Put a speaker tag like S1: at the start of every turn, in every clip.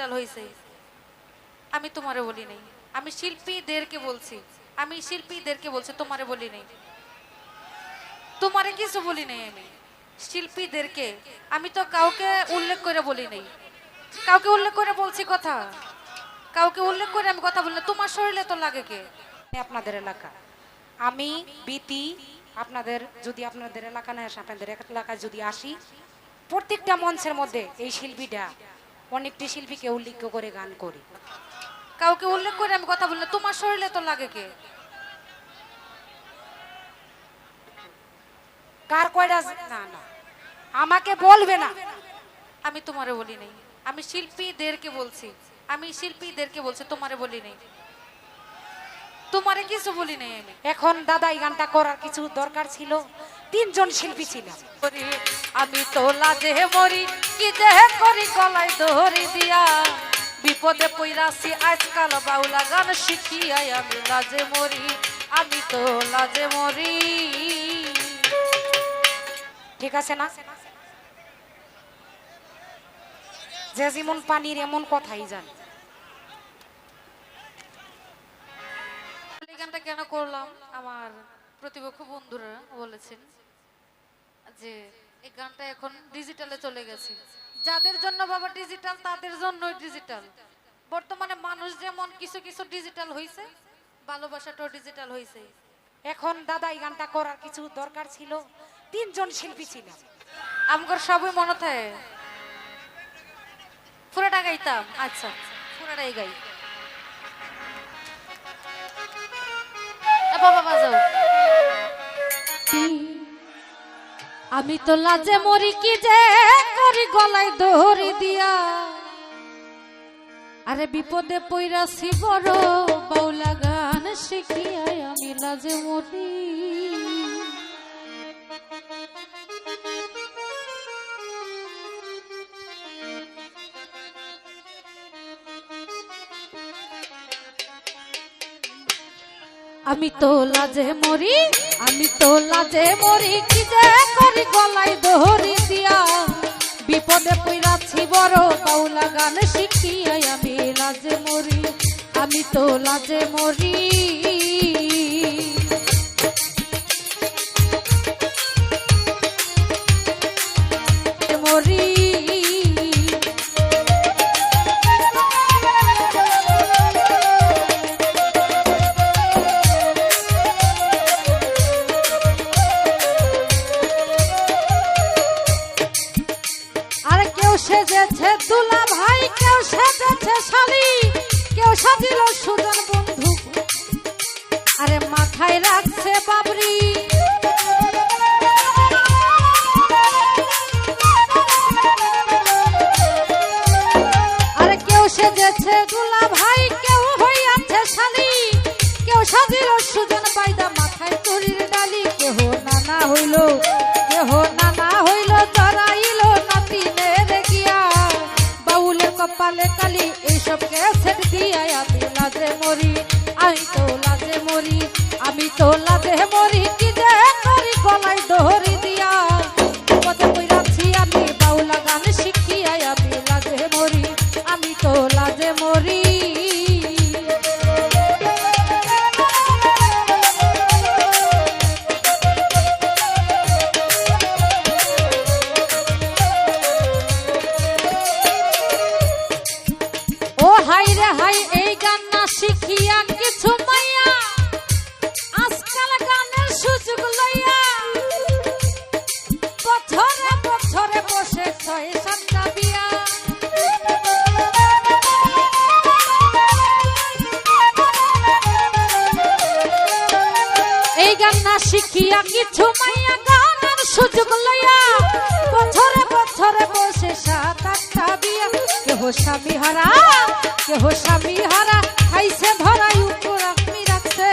S1: Digital হয়েছে আমি তোমারে বলি নাই। আমি শিল্পীদেরকে বলছি। আমি শিল্পীদেরকে বলছি, তোমারে বলি নাই। তোমারে কিছু বলি নাই আমি। শিল্পীদেরকে আমি তো কাউকে উল্লেখ করে বলি নাই। কাউকে উল্লেখ করে বলছি কথা। কাউকে উল্লেখ করে আমি কথা বলি না। তোমার শরীরে তো লাগে কে?
S2: আপনাদের এলাকা। আমি, বিতি, আপনাদের, যদি আপনাদের এলাকা না আসে, আপনাদের এলাকায় যদি আসি, প্রত্যেকটা মঞ্চের মধ্যে এই শিল্পীটা অনেকটি শিল্পীকে উল্লেখ করে গান করি।
S1: কাউকে উল্লেখ করে আমি কথা বলি না। তোমার শরীরে তো লাগে কে?
S2: কার কয়টা না না। আমাকে বলবে না।
S1: আমি তোমারে বলি নাই। আমি শিল্পীদেরকে বলছি। আমি শিল্পীদেরকে বলছি, তোমারে বলি নাই। তোমারে কিছু বলি নাই আমি।
S2: এখন দাদা এই গানটা করার কিছু দরকার ছিল। তিনজন শিল্পী ছিল
S1: আমি তো লাজে মরি, কি যে করি গলায় ধরি দিয়া। বিপদে পইরাছি আজকাল বাউলা গান শিখিয়াই আমি লাজে মরি, আমি তো লাজে মরি।
S2: ঠিক আছে না? যে যেমন পানির এমন কথাই জানে।
S1: গানটা কেন আমার প্রতিপক্ষ বন্ধুরা বলেছেন যে এই গানটা এখন ডিজিটালে চলে গেছে। যাদের জন্য বাবা ডিজিটাল, তাদের জন্যই ডিজিটাল। বর্তমানে মানুষ যেমন কিছু কিছু ডিজিটাল হয়েছে ভালোবাসাটাও ডিজিটাল হয়েছে
S2: এখন দাদা, এই গানটা করার কিছু দরকার ছিল, তিনজন শিল্পী ছিল
S1: আমগর সবই মনে থাকে। পুরাটা গাইতাম আচ্ছা পুরাটাই গাই। বাবা বাজাও। আমি তো লাজে মরি কি যে করি গলায় দড়ি দিয়া। আরে বিপদে পইরাছি বড় বাউলা গান শিখিয়াই আমি লাজে মরি। আমি তো লাজে মরি, আমি তো লাজে মরি, কি যে করি গলায় দহরি দিয়া। বিপদে পইরাছি বড় বাউলা গান শিখিয়াই আমি লাজে মরি, আমি তো লাজে মরি। মরি শালি কেউ সাজিল সুজন মাথায় রাখছে আর কেউ সেজেছে দুলা ভাই কেউ হইয়াছে শালি। কেউ সাজিল সুজন বাইদা মাথায় তরির ডালি, কেহ নানা হইল। কপালে কালি এইসব ক্যাসেট দিয়া আমি লাজে মরি, আমি তো লাজে মরি, আমি তো লাজে মরি, কি যে শিখিয়া কিছু মাইয়া, আজকাল গানের সুযোগ লইয়া বছরে বছরে বসে ছয় সাতটা বিয়া। এই গান না শিখিয়া বসে সাত আটটা বিয়া। কেহ স্বামী হারা? কেহ স্বামী হারা? খাইছে ভরাই উপর আপনি রাখছে।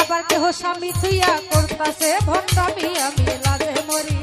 S1: আবার কেহ স্বামী তুইয়া করতাছে ভণ্ডামি আমি লাজে মরি।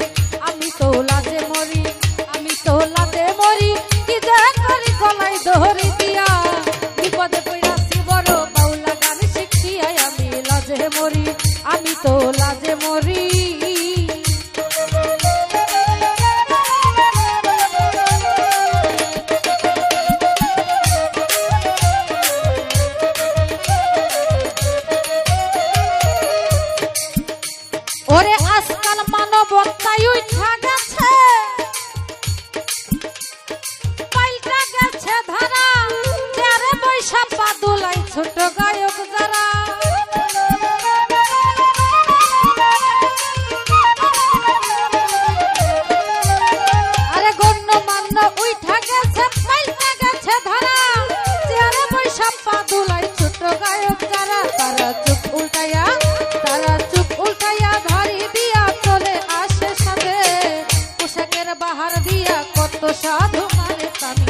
S1: বৈশাখের বাহার দিয়া কত সাধু মারে স্বামী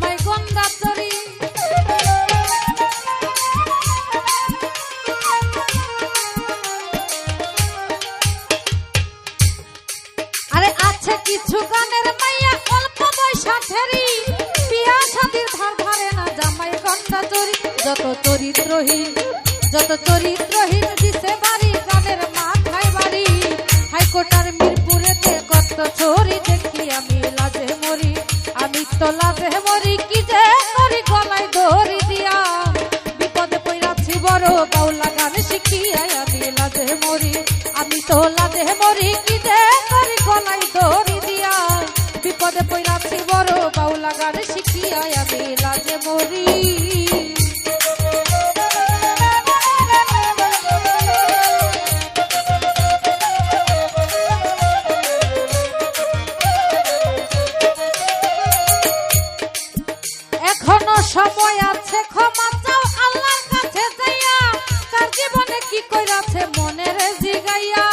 S1: আমায় গঙ্গা তরি আরে আছে কিছু গানের মাইয়া অল্প পয়সা ফেরি বিয়া সাদির ধার ধারে চরিত্রহীন যত চরিত্রহীন দিছে বাড়ি গানের মাথায় বাড়ি। হাইকোর্টার মিরপুরেতে কত চোরি দেখি আমি। লাজে মরি কি যে করি গলায় দড়ি দিয়া। বিপদে পইরাছি বড় বাউলা গান শিখিয়াই আমি লাজে মরি। আমি তো লাজে মরি কি যে সময় আছে, ক্ষমা চাও আল্লাহর কাছে যাইয়া। তার জীবনে কি কইরাছে মনের জিগাইয়া।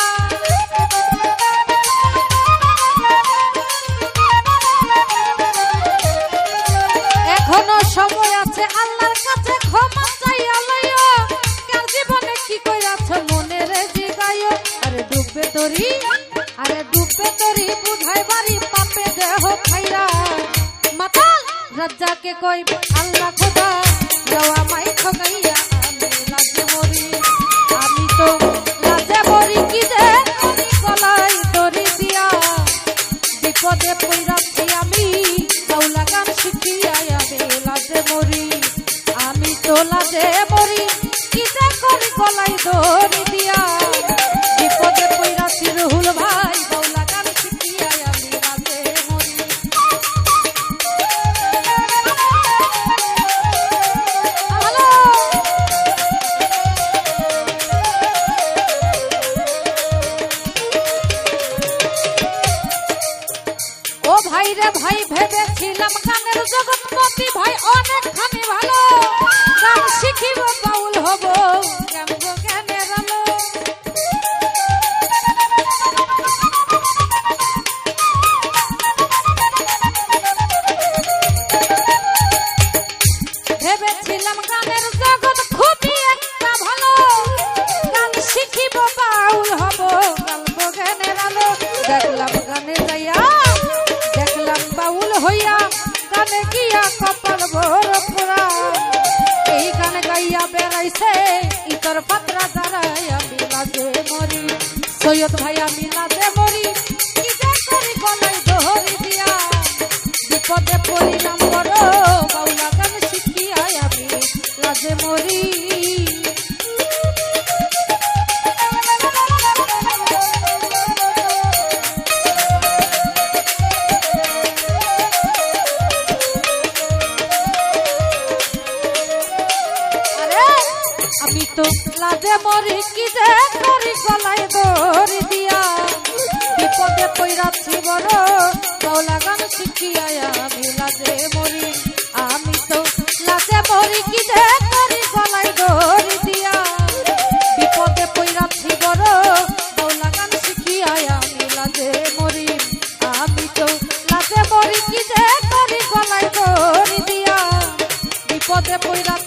S1: এখনও সময় আছে, আল্লাহর কাছে ক্ষমা চাইয়া লইয়া। কার জীবনে কি কইরাছে মনের জিগাইয়া। আরে ডুববে তরি আরে ডুববে তরি বুঝাই বাড়ি পাপে দেহ খাইরা মাতাল রাজ্জাকে কই আল্লাহ খোদা যাওয়া মাই ঠকাইয়া আমি লাজে মরি। আমি তো লাজে মরি কি যে, আমি গলাই দড়ি দিয়া। বিপদে পইরাছি আমি বাউলা গান শিখিয়াই আমি লাজে মরি। আমি তো লাজে মরি কি যে করি দড়ি দেখলাম গানে যাইয়া দেখলাম বাউল হইয়া, গানে গিয়া কপাল ভোর পুরা এই গান গাইয়া বেড়াইছে, ইতর পাত্রা দাঁড়াই আমি লাজে মরি। সৈয়দ ভাই, আমি লাজে মরি কি যে করি লাজে মরি কি যে করি গলায় দড়ি দিয়া? বিপদে পইরাছি বড় বাউলা গান শিখিয়াই আমি লাজে মরি। আমি তো লাজে মরি কি যে করি গলায় দড়ি দিয়া? বিপদে পইরাছি বড় বাউলা গান শিখিয়াই আমি লাজে মরি। আমি তো লাজে মরি কি যে করি গলায় দড়ি দিয়া? বিপদে পইরাছি